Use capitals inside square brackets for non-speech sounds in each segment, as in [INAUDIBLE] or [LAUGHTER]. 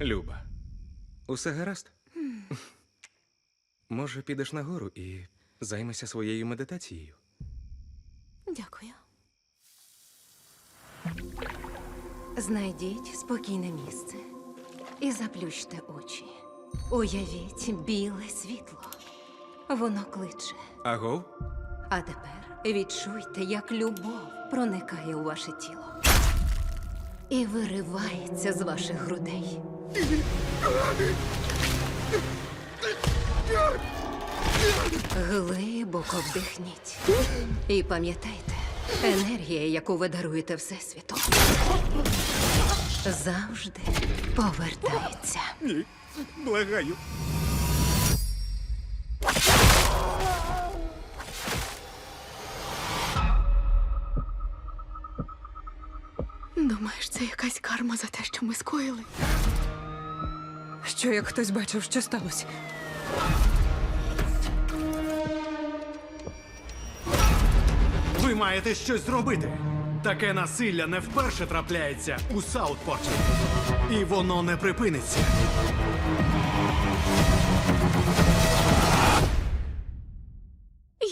Люба, усе гаразд? Може, підеш нагору і займешся своєю медитацією? Дякую. Знайдіть спокійне місце і заплющте очі. Уявіть біле світло. Воно кличе. Агов? А тепер відчуйте, як любов проникає у ваше тіло і виривається з ваших грудей. Глибоко вдихніть. І пам'ятайте, енергія, яку ви даруєте Всесвіту, завжди повертається. Благаю. Думаєш, це якась карма за те, що ми скоїли? Що як хтось бачив, що сталося? Ви маєте щось зробити. Таке насилля не вперше трапляється у Саутпорті. І воно не припиниться.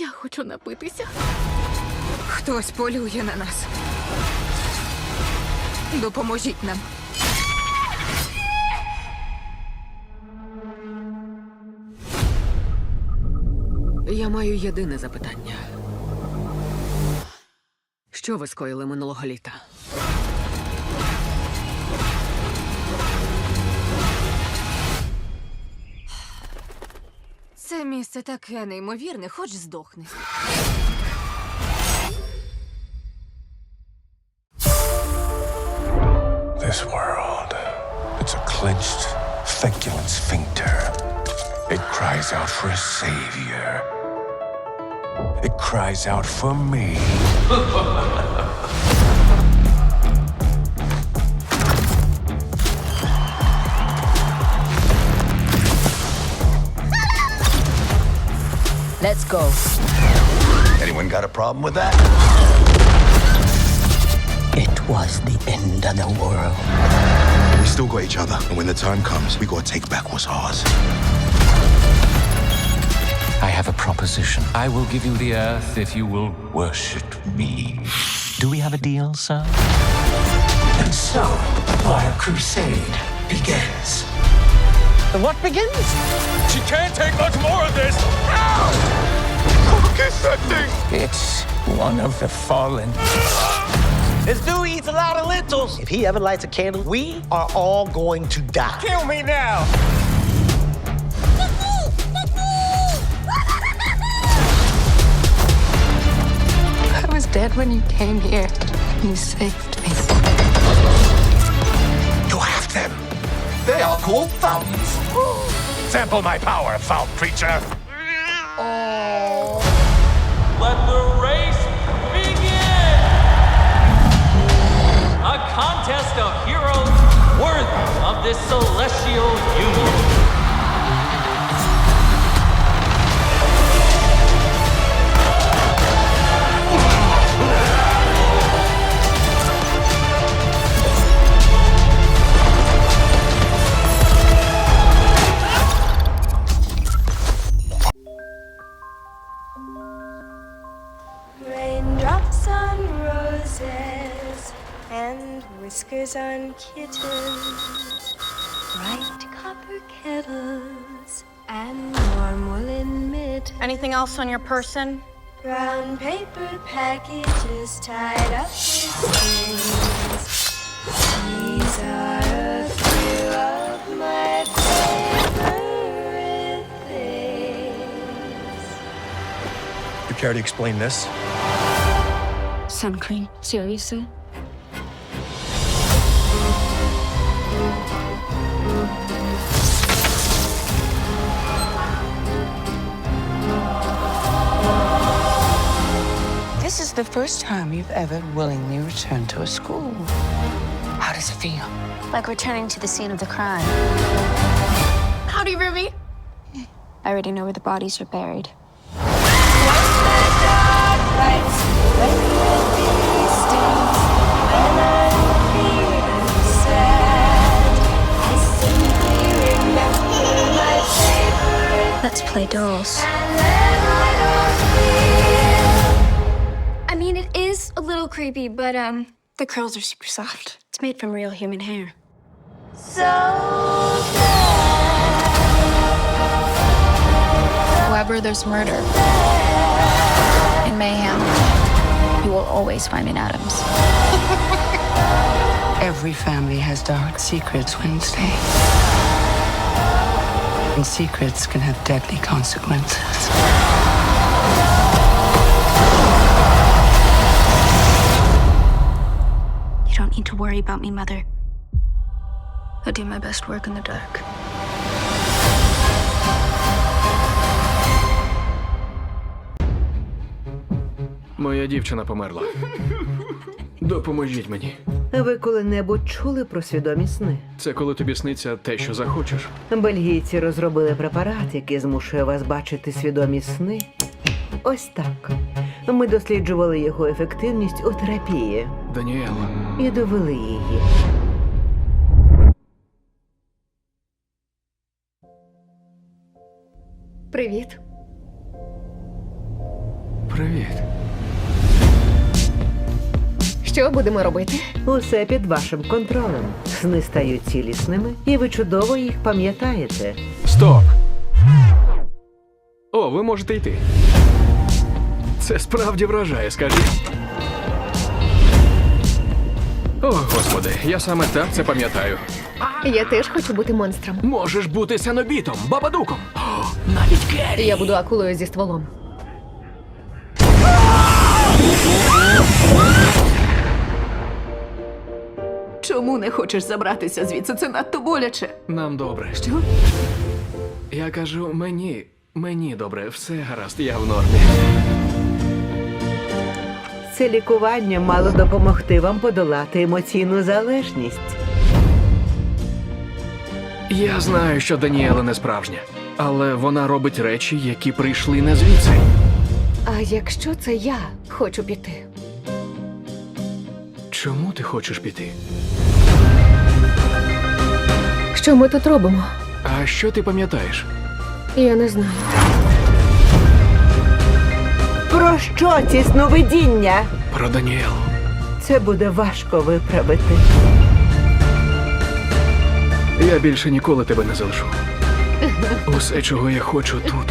Я хочу напитися. Хтось полює на нас. Допоможіть нам. Я маю єдине запитання. Що ви скоїли минулого літа? Це місце таке неймовірне, хоч здохни. This world, it's a clenched, feculent sphincter. It cries out for a savior. It cries out for me. Let's go. Anyone got a problem with that? It was the end of the world. We still got each other, and when the time comes, we gotta take back what's ours. I have a proposition. I will give you the earth if you will worship me. Do we have a deal, sir? And so, our crusade begins. The What begins? She can't take much more of this! Kiss that thing! It's one of the fallen. This dude eats a lot of lentils. If he ever lights a candle, we are all going to die. Kill me now! Dead when you came here. You saved me. You have them. They are called fountains. Sample my power, foul creature! Let the race begin! A contest of heroes worthy of this celestial union. Whiskers on kittens, bright copper kettles and warm woolen mittens. Anything else on your person? Brown paper packages tied up with strings. These are a few of my favorite things. You care to explain this? Sun cream. Seriously? first time you've ever willingly returned to a school. How does it feel? Like returning to the scene of the crime. Howdy, Ruby. I already know where the bodies are buried. Let's play dolls little creepy, but um, the curls are super soft. It's made from real human hair. So Wherever there's murder and mayhem, you will always find me in Adams. [LAUGHS] Every family has dark secrets, Wednesday. And secrets can have deadly consequences. Need to worry about me, Mother. I do my best work in the dark. Моя дівчина померла. [LAUGHS] Допоможіть мені. Ви коли-небудь чули про свідомі сни? Це коли тобі сниться те, що захочеш. Бельгійці розробили препарат, який змушує вас бачити свідомі сни. Ось так. Ми досліджували його ефективність у терапії Даніел, і довели її. Привіт. привіт. Що будемо робити? Усе під вашим контролем. Сни стають цілісними, і ви чудово їх пам'ятаєте. Стоп! О, ви можете йти. Це справді вражає, скажіть. О, господи, я саме так це пам'ятаю. Я теж хочу бути монстром. Можеш бути сенобітом, бабадуком. О, навіть Керрі. Я буду акулою зі стволом. Чому не хочеш забратися звідси? Це надто боляче. Нам добре. Що? Я кажу, мені, мені добре, все гаразд, я в нормі. Це лікування мало допомогти вам подолати емоційну залежність. Я знаю, що Даніела не справжня, але вона робить речі, які прийшли не звідси. А якщо це я хочу піти? Чому ти хочеш піти? Що ми тут робимо? А що ти пам'ятаєш? Я не знаю. Про що ці сновидіння? Про Даніелу. Це буде важко виправити. Я більше ніколи тебе не залишу. Усе, чого я хочу тут.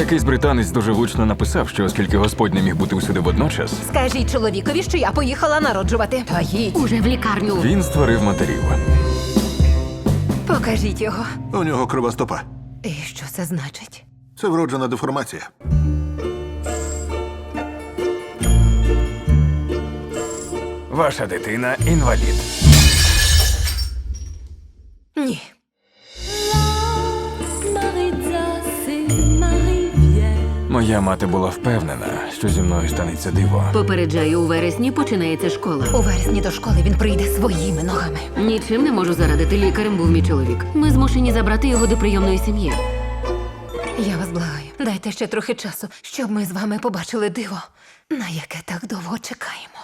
Якийсь британець дуже влучно написав, що оскільки Господь не міг бути усюди водночас, Скажіть чоловікові, що я поїхала народжувати. Та їдь. Уже в лікарню. він створив матерів. Покажіть його. У нього крива стопа. І що це значить? Це вроджена деформація. Ваша дитина інвалід. Моя мати була впевнена, що зі мною станеться диво. Попереджаю, у вересні починається школа. У вересні до школи він прийде своїми ногами. Нічим не можу зарадити. Лікарем був мій чоловік. Ми змушені забрати його до прийомної сім'ї. Я вас благаю, дайте ще трохи часу, щоб ми з вами побачили диво, на яке так довго чекаємо.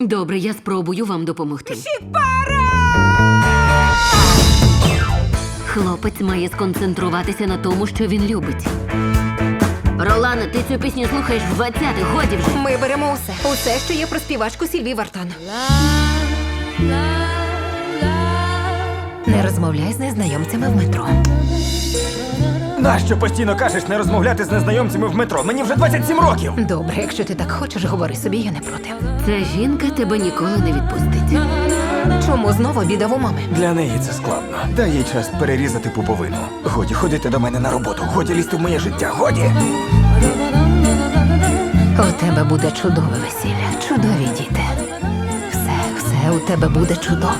Добре, я спробую вам допомогти. Хлопець має сконцентруватися на тому, що він любить. Ролана, ти цю пісню слухаєш в 20-х, годі вже. Ми беремо усе. Усе, що є про співачку Сільві Вартан. Не розмовляй з незнайомцями в метро. Нащо постійно кажеш не розмовляти з незнайомцями в метро? Мені вже 27 років. Добре, якщо ти так хочеш, говори собі, я не проти. Ця жінка тебе ніколи не відпустить. Чому знову біда в у мами? Для неї це складно. Дай їй час перерізати пуповину. Годі ходити до мене на роботу, годі лізти в моє життя, годі. У тебе буде чудове весілля, чудові діти. Все, все у тебе буде чудово.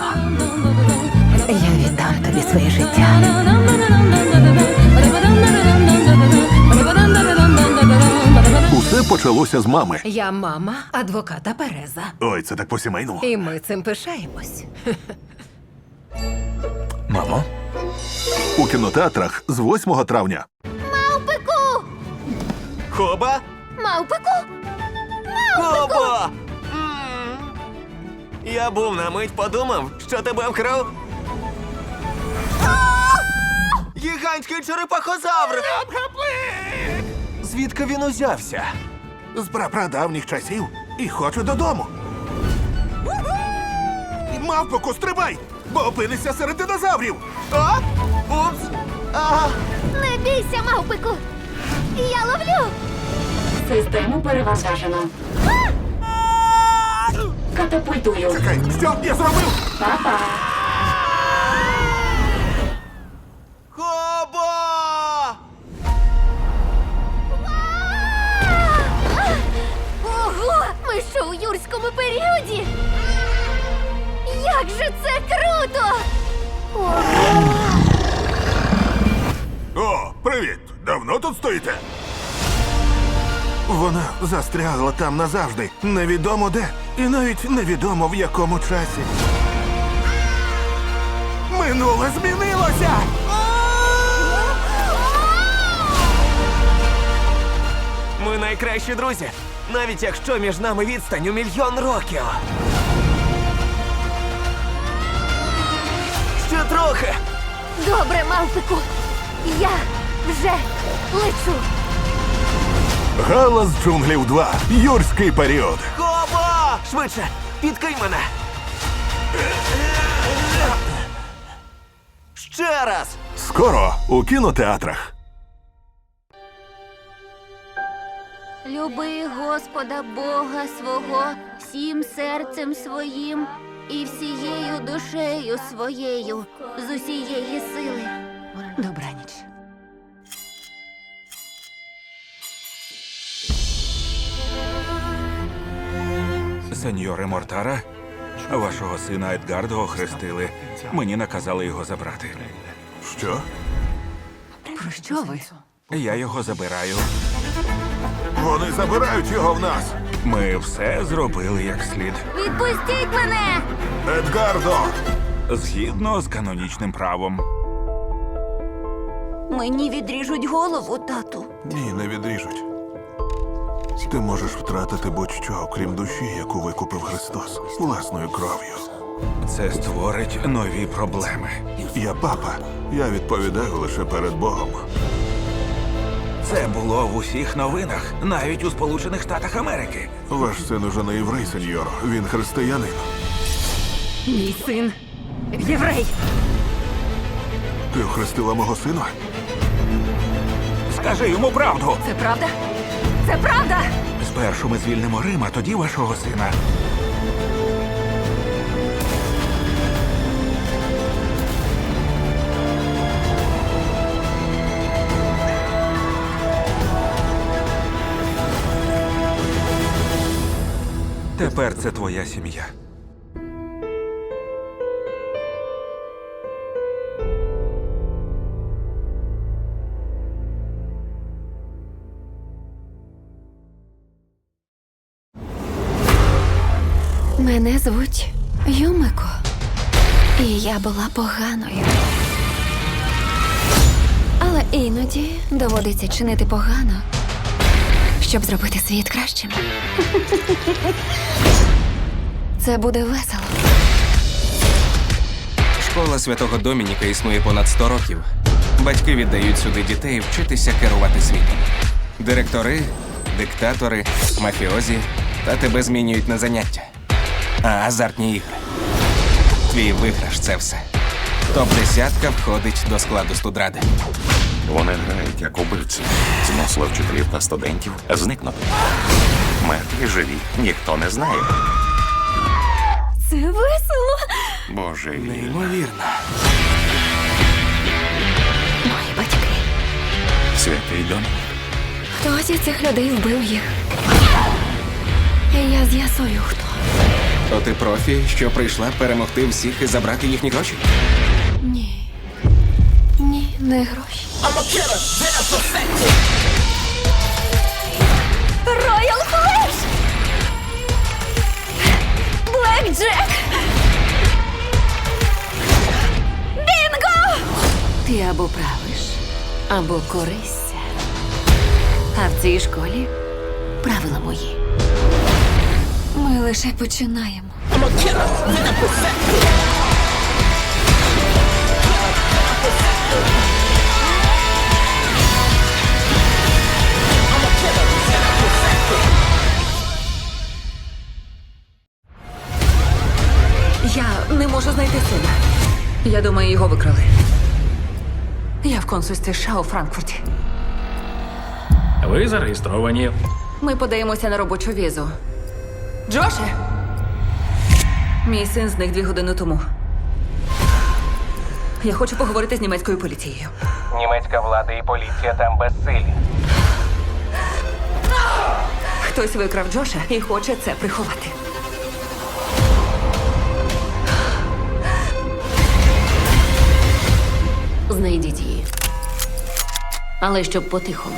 Я віддам тобі своє життя. Усе почалося з мами. Я мама адвоката Переза. Ой, це так по-сімейному. І ми цим пишаємось. Мамо. У кінотеатрах з 8 травня. Коба? Мавпику? Кобо! М. Я був на мить подумав, що тебе вкрав. Гігантський черепахозавр! Звідки він узявся? З прапрадавніх часів і хочу додому. Мавпоку, стрибай! Бо опинишся серед динозаврів! А? Упс! А, Не бійся, мавпику! Я ловлю! Систему перевантажено. Катапультую. Чекай, що я зробив? Кобо! Юрському періоді? Як же це круто! Ого! О, привіт! Давно тут стоїте? Вона застрягла там назавжди. Невідомо де. І навіть невідомо в якому часі. Минуле змінилося! Ми найкращі друзі, навіть якщо між нами відстань у мільйон років. Ще трохи. Добре, мавпику! Я вже лечу! Галас джунглів 2. Юрський період. Кобо! Швидше, підкинь мене. Ще раз. Скоро у кінотеатрах. Люби Господа Бога свого всім серцем своїм і всією душею своєю з усієї сили. Добраніч. Сеньоре Мортара, вашого сина Едгардо охрестили. Мені наказали його забрати. Що? Про що ви? Я його забираю. Вони забирають його в нас. Ми все зробили як слід. Відпустіть мене! Едгардо! Згідно з канонічним правом. Мені відріжуть голову, тату. Ні, не відріжуть. Ти можеш втратити будь-що, окрім душі, яку викупив Христос власною кров'ю. Це створить нові проблеми. Я папа. Я відповідаю лише перед Богом. Це було в усіх новинах, навіть у Сполучених Штатах Америки. Ваш син уже не єврей, сеньор. Він християнин. Мій син єврей. Ти охрестила мого сина? Скажи йому правду. Це правда? Це правда! Спершу ми звільнимо Рим, а тоді вашого сина. Тепер це твоя сім'я. Мене звуть Юмико. І я була поганою. Але іноді доводиться чинити погано, щоб зробити світ кращим. Це буде весело. Школа святого Домініка існує понад 100 років. Батьки віддають сюди дітей вчитися керувати світом. Директори, диктатори, мафіозі та тебе змінюють на заняття. А азартні ігри. Твій виграш це все. Топ-десятка входить до складу студради. Вони грають як убивці. Змусили вчителів та студентів зникнути. Мертві живі, ніхто не знає. Це весело. Боже, Неймовірно. Мої батьки. святий Домінік. Хтось із цих людей вбив їх. І я з'ясую, хто. То ти профі, що прийшла перемогти всіх і забрати їхні гроші? Ні. Ні, не гроші. Роял Флеш! Джек! Бінго! Ти або правиш, або корисся, А в цій школі правила мої. Ми лише починаємо. Не можу знайти сина. Я думаю, його викрали. Я в консульстві США у Франкфурті. Ви зареєстровані. Ми подаємося на робочу візу. Джоше! Мій син зник дві години тому. Я хочу поговорити з німецькою поліцією. Німецька влада і поліція там безсилі. Хтось викрав Джоша і хоче це приховати. Знайдіть її. Але щоб потихому.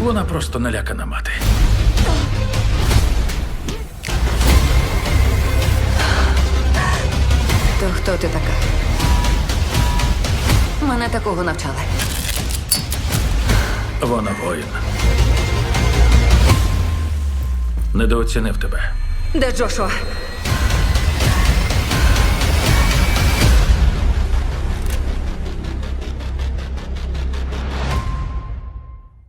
Вона просто налякана мати. То хто ти така? Мене такого навчали. Вона воїн. Недооцінив тебе. Де Джошуа?